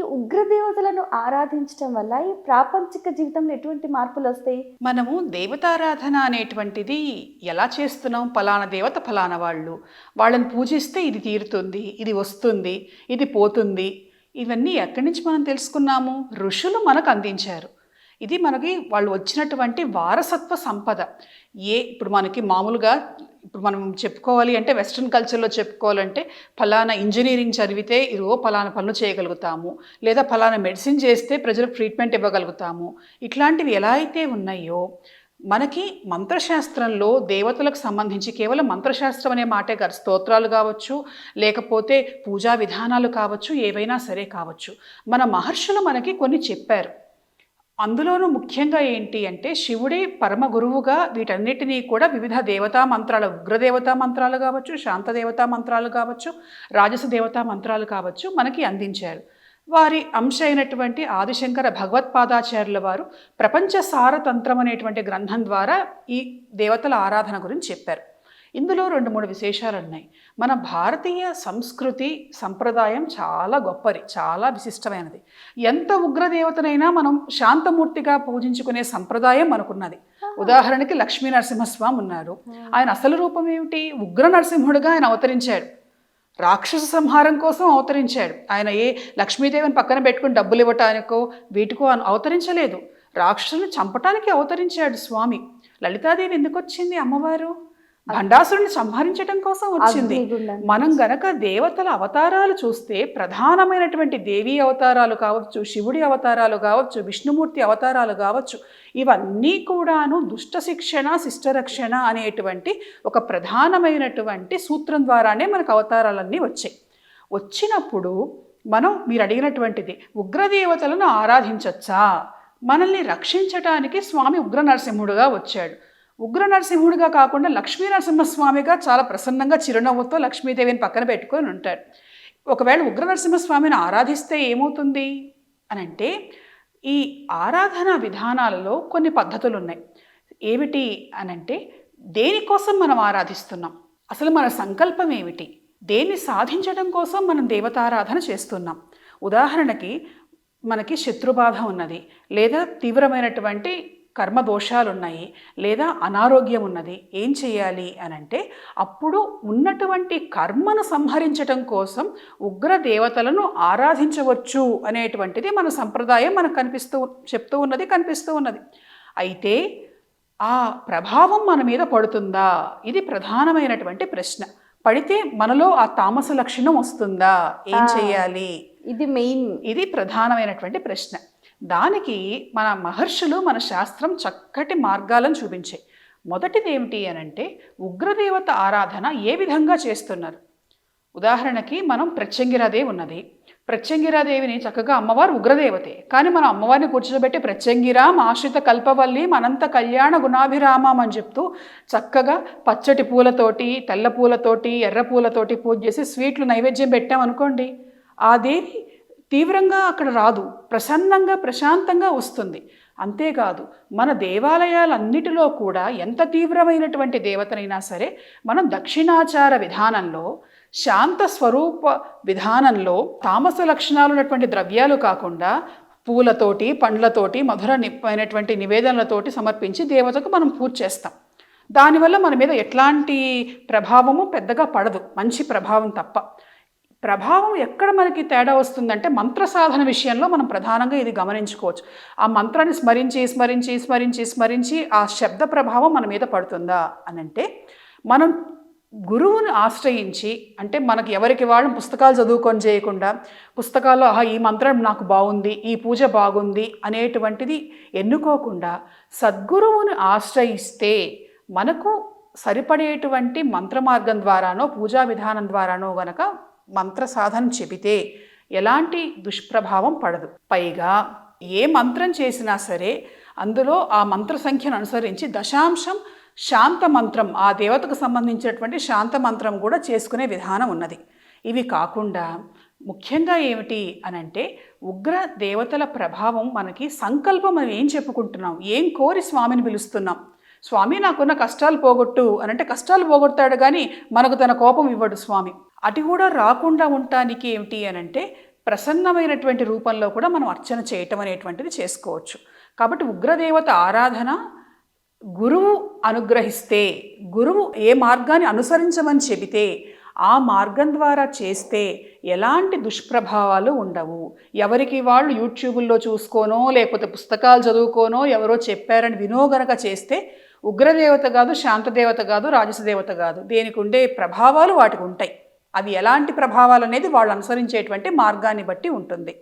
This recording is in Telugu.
ఈ ఉగ్రదేవతలను ఆరాధించడం వల్ల ఈ ప్రాపంచిక జీవితంలో ఎటువంటి మార్పులు వస్తాయి? మనము దేవతారాధన అనేటువంటిది ఎలా చేస్తున్నాం? ఫలానా దేవత ఫలానా వాళ్ళు. వాళ్ళని పూజిస్తే ఇది తీరుతుంది ఇది వస్తుంది ఇది పోతుంది. ఇవన్నీ ఎక్కడి నుంచి మనం తెలుసుకున్నాము? ఋషులు మనకు అందించారు. ఇది మనకి వాళ్ళు వచ్చినటువంటి వారసత్వ సంపద. ఏ ఇప్పుడు మనకి మామూలుగా ఇప్పుడు మనం చెప్పుకోవాలి అంటే వెస్ట్రన్ కల్చర్లో చెప్పుకోవాలంటే ఫలానా ఇంజనీరింగ్ చదివితే ఇదిగో ఫలానా పనులు చేయగలుగుతాము. లేదా ఫలానా మెడిసిన్ చేస్తే ప్రజలకు ట్రీట్మెంట్ ఇవ్వగలుగుతాము. ఇట్లాంటివి ఎలా అయితే ఉన్నాయో మనకి మంత్రశాస్త్రంలో దేవతలకు సంబంధించి కేవలం మంత్రశాస్త్రం అనే మాటే కాదు స్తోత్రాలు కావచ్చు లేకపోతే పూజా విధానాలు కావచ్చు ఏవైనా సరే కావచ్చు. మన మహర్షులు మనకి కొన్ని చెప్పారు. అందులోనూ ముఖ్యంగా ఏంటి అంటే శివుడే పరమ గురువుగా వీటన్నిటినీ కూడా వివిధ దేవతా మంత్రాలు ఉగ్రదేవతా మంత్రాలు కావచ్చు శాంతదేవతా మంత్రాలు కావచ్చు రాజస దేవతా మంత్రాలు కావచ్చు మనకి అందించారు. వారి అంశ అయినటువంటి ఆదిశంకర భగవత్పాదాచార్యుల వారు ప్రపంచ సారతంత్రం అనేటువంటి గ్రంథం ద్వారా ఈ దేవతల ఆరాధన గురించి చెప్పారు. ఇందులో రెండు మూడు విశేషాలు ఉన్నాయి మన భారతీయ సంస్కృతి సంప్రదాయం చాలా గొప్పది చాలా విశిష్టమైనది. ఎంత ఉగ్రదేవతనైనా మనం శాంతమూర్తిగా పూజించుకునే సంప్రదాయం మనకున్నది. ఉదాహరణకి లక్ష్మీ నరసింహస్వామి ఉన్నారు. ఆయన అసలు రూపం ఏమిటి? ఉగ్ర నరసింహుడిగా ఆయన అవతరించాడు. రాక్షస సంహారం కోసం అవతరించాడు. ఆయన ఏ లక్ష్మీదేవిని పక్కన పెట్టుకుని డబ్బులు ఇవ్వటానికో వీటికో అవతరించలేదు. రాక్షసుని చంపటానికి అవతరించాడు స్వామి. లలితాదేవి ఎందుకు వచ్చింది అమ్మవారు? భండాసురుని సంహరించడం కోసం వచ్చింది. మనం గనక దేవతల అవతారాలు చూస్తే ప్రధానమైనటువంటి దేవీ అవతారాలు కావచ్చు శివుడి అవతారాలు కావచ్చు విష్ణుమూర్తి అవతారాలు కావచ్చు ఇవన్నీ కూడాను దుష్ట శిక్షణ శిష్టరక్షణ అనేటువంటి ఒక ప్రధానమైనటువంటి సూత్రం ద్వారానే మనకు అవతారాలన్నీ వచ్చాయి. వచ్చినప్పుడు మనం మీరు అడిగినటువంటిది ఉగ్రదేవతలను ఆరాధించచ్చా? మనల్ని రక్షించటానికి స్వామి ఉగ్ర నరసింహుడుగా వచ్చాడు. ఉగ్ర నరసింహుడిగా కాకుండా లక్ష్మీ నరసింహస్వామిగా చాలా ప్రసన్నంగా చిరునవ్వుతో లక్ష్మీదేవిని పక్కన పెట్టుకొని ఉంటాడు. ఒకవేళ ఉగ్ర నరసింహస్వామిని ఆరాధిస్తే ఏమవుతుంది? అని అంటే ఈ ఆరాధన విధానాలలో కొన్ని పద్ధతులు ఉన్నాయి ఏమిటి అనంటే దేనికోసం మనం ఆరాధిస్తున్నాం? అసలు మన సంకల్పం ఏమిటి? దేన్ని సాధించడం కోసం మనం దేవతారాధన చేస్తున్నాం. ఉదాహరణకి మనకి శత్రుబాధ ఉన్నది లేదా తీవ్రమైనటువంటి కర్మ దోషాలు ఉన్నాయి లేదా అనారోగ్యం ఉన్నది ఏం చేయాలి అని అంటే అప్పుడు ఉన్నటువంటి కర్మను సంహరించటం కోసం ఉగ్ర దేవతలను ఆరాధించవచ్చు అనేటువంటిది మన సంప్రదాయం మనకు కనిపిస్తూ చెప్తూ ఉన్నది కనిపిస్తూ ఉన్నది. అయితే ఆ ప్రభావం మన మీద పడుతుందా? ఇది ప్రధానమైనటువంటి ప్రశ్న. పడితే మనలో ఆ తామస లక్షణం వస్తుందా? ఏం. చేయాలి? ఇది మెయిన్. ఇది ప్రధానమైనటువంటి ప్రశ్న. దానికి మన మహర్షులు మన శాస్త్రం చక్కటి మార్గాలను చూపించాయి. మొదటిది ఏమిటి అనంటే ఉగ్రదేవత ఆరాధన ఏ విధంగా చేస్తున్నారు? ఉదాహరణకి మనం ప్రత్యంగిరాదేవి ఉన్నది. ప్రత్యంగిరాదేవిని చక్కగా అమ్మవారు ఉగ్రదేవతే. కానీ మనం అమ్మవారిని కూర్చోబెట్టి ప్రత్యంగిరాం ఆశ్రిత కల్పవల్లి మనంత కళ్యాణ గుణాభిరామం అని చెప్తూ చక్కగా పచ్చటి పూలతోటి తెల్ల పూలతోటి ఎర్ర పూలతోటి పూజ చేసి స్వీట్లు నైవేద్యం పెట్టామనుకోండి ఆ దేవి తీవ్రంగా అక్కడ రాదు. ప్రసన్నంగా ప్రశాంతంగా వస్తుంది. అంతేకాదు మన దేవాలయాలన్నిటిలో కూడా ఎంత తీవ్రమైనటువంటి దేవతనైనా సరే మనం దక్షిణాచార విధానంలో శాంత స్వరూప విధానంలో తామస లక్షణాలు ఉన్నటువంటి ద్రవ్యాలు కాకుండా పూలతోటి పండ్లతోటి మధుర నిప్పైనటువంటి నివేదనలతోటి సమర్పించి దేవతకు మనం పూజ చేస్తాం. దానివల్ల మన మీద ఎట్లాంటి ప్రభావము పెద్దగా పడదు. మంచి ప్రభావం తప్ప. ప్రభావం ఎక్కడ మనకి తేడా వస్తుందంటే మంత్ర సాధన విషయంలో మనం ప్రధానంగా ఇది గమనించుకోవచ్చు. ఆ మంత్రాన్ని స్మరించి స్మరించి స్మరించి స్మరించి ఆ శబ్ద ప్రభావం మన మీద పడుతుందా అని అంటే మనం గురువుని ఆశ్రయించి అంటే మనకి ఎవరికి వాళ్ళు పుస్తకాలు చదువుకొని చేయకుండా పుస్తకాల్లో ఆహా ఈ మంత్రం నాకు బాగుంది ఈ పూజ బాగుంది అనేటువంటిది ఎన్నుకోకుండా సద్గురువుని ఆశ్రయిస్తే మనకు సరిపడేటువంటి మంత్ర మార్గం ద్వారానో పూజా విధానం ద్వారానో గనక మంత్ర సాధన చెబితే ఎలాంటి దుష్ప్రభావం పడదు. పైగా ఏ మంత్రం చేసినా సరే అందులో ఆ మంత్ర సంఖ్యను అనుసరించి దశాంశం శాంత మంత్రం ఆ దేవతకు సంబంధించినటువంటి శాంత మంత్రం కూడా చేసుకునే విధానం ఉన్నది. ఇవి కాకుండా ముఖ్యంగా ఏమిటి అనంటే ఉగ్ర దేవతల ప్రభావం మనకి సంకల్పం మనం ఏం చెప్పుకుంటున్నాం? ఏం కోరి స్వామిని పిలుస్తున్నాం? స్వామి నాకున్న కష్టాలు పోగొట్టు అని అంటే కష్టాలు పోగొడతాడు కానీ మనకు తన కోపం ఇవ్వడు స్వామి. అటు కూడా రాకుండా ఉండటానికి ఏమిటి అని అంటే ప్రసన్నమైనటువంటి రూపంలో కూడా మనం అర్చన చేయటం అనేటువంటిది చేసుకోవచ్చు. కాబట్టి ఉగ్రదేవత ఆరాధన గురువు అనుగ్రహిస్తే గురువు ఏ మార్గాన్ని అనుసరించమని చెబితే ఆ మార్గం ద్వారా చేస్తే ఎలాంటి దుష్ప్రభావాలు ఉండవు. ఎవరికి వాళ్ళు యూట్యూబుల్లో చూసుకోనో లేకపోతే పుస్తకాలు చదువుకోనో ఎవరో చెప్పారని వినో గనక చేస్తే ఉగ్రదేవత కాదు శాంతదేవత కాదు రాజసదేవత కాదు. దేనికి ఉండే ప్రభావాలు వాటికి ఉంటాయి. అవి ఎలాంటి ప్రభావాలు అనేది వాళ్ళు అనుసరించేటువంటి మార్గాన్ని బట్టి ఉంటుంది.